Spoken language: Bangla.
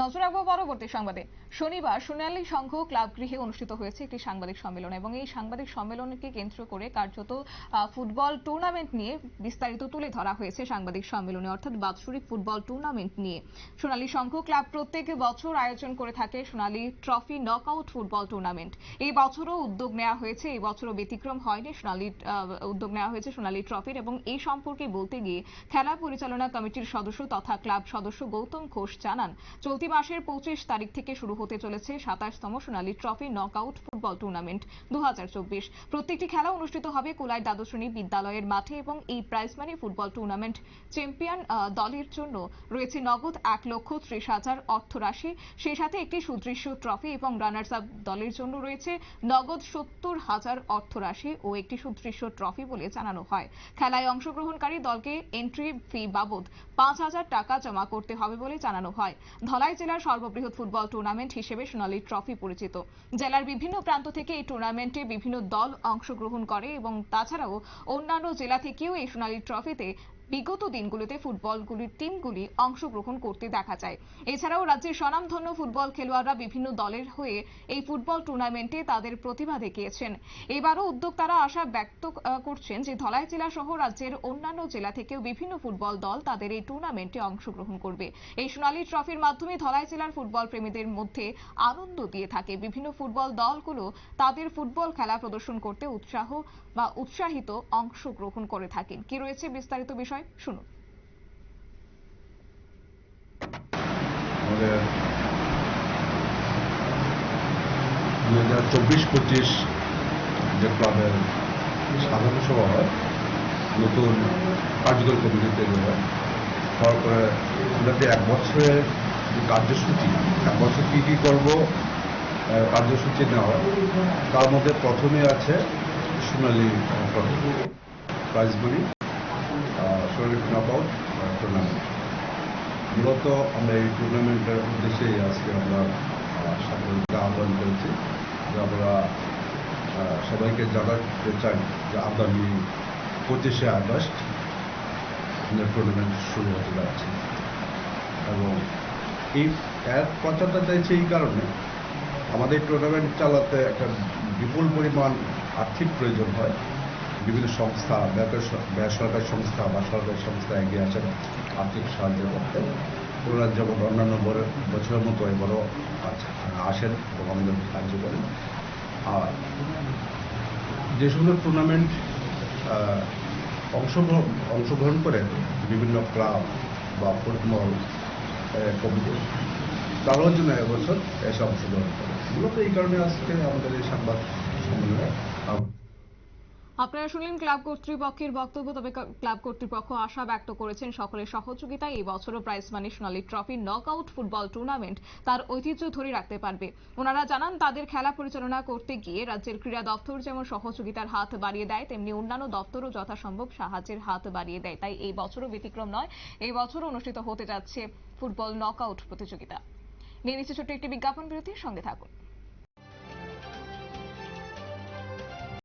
নজর রাখব পরবর্তী সংবাদে। শনিবার সোনালী সংঘ ক্লাব গৃহে অনুষ্ঠিত হয়েছে একটি সাংবাদিক সম্মেলন এবং এই সাংবাদিক সম্মেলনকে কেন্দ্র করে কার্যত ফুটবল টুর্নামেন্ট নিয়ে বিস্তারিত তুলে ধরা হয়েছে সাংবাদিক সম্মেলনে, অর্থাৎ বাৎসরিক ফুটবল টুর্নামেন্ট নিয়ে। সোনালী সংঘ ক্লাব প্রত্যেক বছর আয়োজন করে থাকে Sonali trophy knockout football tournament এই বছরও উদ্যোগ নেওয়া হয়েছে, এই বছরও ব্যতিক্রম হয়নি সোনালী উদ্যোগ নেওয়া হয়েছে সোনালী ট্রফির এবং এই সম্পর্কে বলতে গিয়ে খেলা পরিচালনা কমিটির সদস্য তথা ক্লাব সদস্য গৌতম ঘোষ জানান, চলতি মাসের পঁচিশ তারিখ থেকে শুরু হতে চলেছে সাতাশতম Sonali trophy knockout football tournament দু প্রত্যেকটি খেলা অনুষ্ঠিত হবে কুলাই দ্বাদশ শ্রেণি বিদ্যালয়ের মাঠে এবং এই prize money football tournament champion দলের জন্য রয়েছে নগদ এক লক্ষ ত্রিশ হাজার অর্থরাশি। সেই সাথে একটি সুদৃশ্য ট্রফি এবং রানার্স আপ দলের জন্য রয়েছে নগদ সত্তর হাজার অর্থরাশি ও একটি সুদৃশ্য ট্রফি বলে জানানো হয়। খেলায় অংশগ্রহণকারী দলকে এন্ট্রি ফি বাবদ পাঁচ হাজার টাকা জমা করতে হবে বলে জানানো হয়। ধলাই জেলার সর্ববৃহৎ ফুটবল টুর্নামেন্ট হিসেবে সোনালী ট্রফি পরিচিত। জেলার বিভিন্ন প্রান্ত থেকে এই টুর্নামেন্টে বিভিন্ন দল অংশগ্রহণ করে এবং তাছাড়াও অন্যান্য জেলা থেকেও এই সোনালী ট্রফিতে বিগত দিনগুলিতে ফুটবলগুলির টিমগুলি অংশগ্রহণ করতে দেখা যায়। এছাড়াও রাজ্যের স্বনামধন্য ফুটবল খেলোয়াড়রা বিভিন্ন দলের হয়ে এই ফুটবল টুর্নামেন্টে তাদের প্রতিভা দেখিয়েছেন। এবারও উদ্যোক্তারা আশা ব্যক্ত করছেন যে ধলাই জেলা সহ রাজ্যের অন্যান্য জেলা থেকেও বিভিন্ন ফুটবল দল তাদের এই টুর্নামেন্টে অংশগ্রহণ করবে। এই সোনালী ট্রফির মাধ্যমে ধলাই জেলার ফুটবল প্রেমীদের মধ্যে আনন্দ দিয়ে থাকে। বিভিন্ন ফুটবল দলগুলো তাদের ফুটবল খেলা প্রদর্শন করতে উৎসাহ বা উৎসাহিত অংশগ্রহণ করে থাকেন। কি রয়েছে বিস্তারিত বিষয়? শুনুন। আমাদের হাজার চব্বিশ পঁচিশ যে ক্লাবের সাধারণ সভা হয়, নতুন কার্যকর কমিটি তৈরি হয়। হওয়ার পরে আমরা যে এক বছরের কার্যসূচি, এক বছর কী কী করব কার্যসূচি নেওয়া তার মধ্যে প্রথমে আছে Sonali prize money Sonali knockout tournament মূলত আমরা এই টুর্নামেন্টের উদ্দেশ্যেই আজকে আমরা সকলকে আহ্বান করেছি যে আমরা সবাইকে জানাতে চাই যে আগামী পঁচিশে আগস্ট আমাদের টুর্নামেন্ট শুরু হতে যাচ্ছে। এবং এই এর প্রচারটা চাইছে এই কারণে, আমাদের টুর্নামেন্ট চালাতে একটা বিপুল পরিমাণ আর্থিক প্রয়োজন হয়। বিভিন্ন সংস্থা বেসরকারি সংস্থা বা সরকারি সংস্থা এগিয়ে আসেন আর্থিক সাহায্য করতে ওরা যেমন অন্যান্য বছরের মতো এবারও আসেন এবং আমাদের সাহায্য করেন আর যে সমস্ত টুর্নামেন্ট অংশগ্রহণ অংশগ্রহণ করে বিভিন্ন ক্লাব বা ফুটবল কমিটি, তারাও জন্য এবছর এসে অংশগ্রহণ করে মূলত এই কারণে আজকে আমাদের এই সংবাদ সম্মেলনে। আপনারা শুনলেন ক্লাব কর্তৃপক্ষের বক্তব্য, তবে ক্লাব কর্তৃপক্ষ আশা ব্যক্ত করেছেন সকলের সহযোগিতায় এই বছরও prize money Sonali trophy knockout football tournament তার ঐতিহ্য ধরে রাখতে পারবে। ওনারা জানান, তাদের খেলা পরিচালনা করতে গিয়ে রাজ্যের ক্রীড়া দপ্তর যেমন সহযোগিতার হাত বাড়িয়ে দেয়, তেমনি অন্যান্য দপ্তরও যথাসম্ভব সাহায্যের হাত বাড়িয়ে দেয়। তাই এই বছরও ব্যতিক্রম নয়, এই বছরও অনুষ্ঠিত হতে যাচ্ছে ফুটবল নকআউট প্রতিযোগিতা। নিয়ে নিচ্ছে ছোট্ট একটি বিজ্ঞাপন বিরতির সঙ্গে থাকুন।